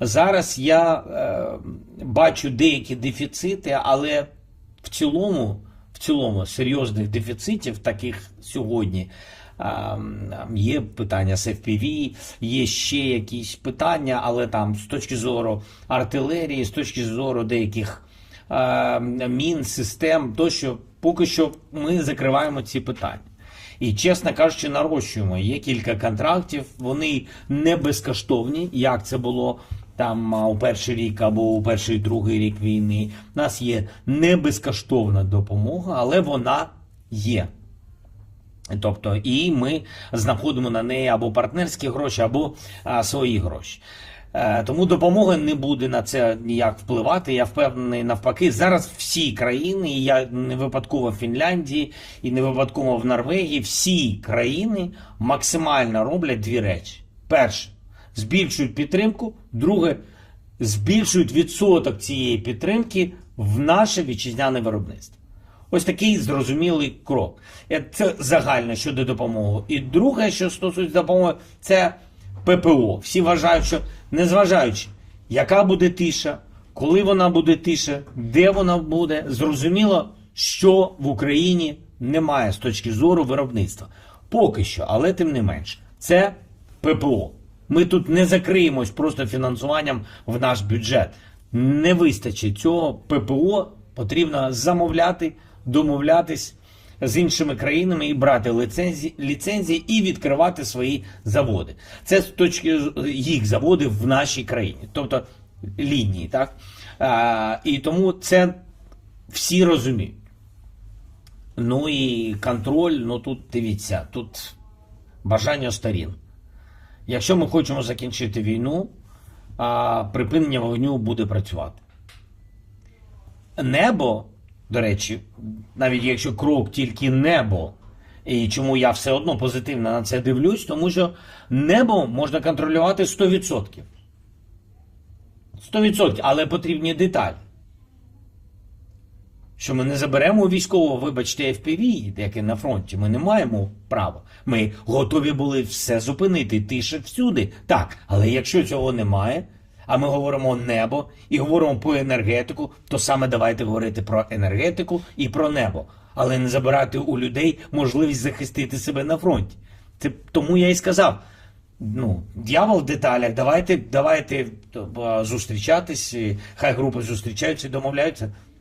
Зараз я е, бачу деякі дефіцити, але в цілому, в цілому серйозних дефіцитів таких сьогодні. а, Є питання з FPV, є ще якісь питання, але там з точки зору артилерії, з точки зору деяких е, мін, систем, тощо поки що ми закриваємо ці питання. І чесно кажучи, нарощуємо. Є кілька контрактів, вони не безкоштовні, як це було там у перший рік або у перший другий рік війни. У нас є не безкоштовна допомога, але вона є. Тобто, і ми знаходимо на неї або партнерські гроші, або а, свої гроші. Е, Тому допомога не буде на це ніяк впливати. Я впевнений навпаки. Зараз всі країни, і я не випадково в Фінляндії і не випадково в Норвегії, всі країни максимально роблять дві речі: перше, збільшують підтримку, друге, збільшують відсоток цієї підтримки в наше вітчизняне виробництво. Ось такий зрозумілий крок. Е, Це загально щодо допомоги. І друге, що стосується допомоги, це ППО. Всі вважають, що незважаючи, яка буде тиша, коли вона буде тиша, де вона буде, зрозуміло, що в Україні немає з точки зору виробництва. Поки що, але тим не менш, це ППО. Ми тут не закриємось просто фінансуванням в наш бюджет. Не вистачить цього ППО, потрібно замовляти, домовлятись з іншими країнами і брати ліцензії, ліцензії і відкривати свої заводи. Це з точки їх заводи в нашій країні, тобто лінії, так? А, і тому це всі розуміють. Ну і контроль, ну тут дивіться, тут бажання сторін. Якщо ми хочемо закінчити війну, припинення вогню буде працювати. Небо, до речі, навіть якщо крок тільки небо, і чому я все одно позитивно на це дивлюсь, тому що небо можна контролювати 100%. 100%, але потрібні деталі. Що ми не заберемо у військового, вибачте, FPV, яке на фронті. Ми не маємо права. Ми готові були все зупинити, тише всюди. Так, але якщо цього немає, а ми говоримо небо і говоримо про енергетику, то саме давайте говорити про енергетику і про небо, але не забирати у людей можливість захистити себе на фронті. Це тому я і сказав. Ну, дьявол в деталях, давайте, давайте е, зустрічатись, хай групи зустрічаються і домовляються.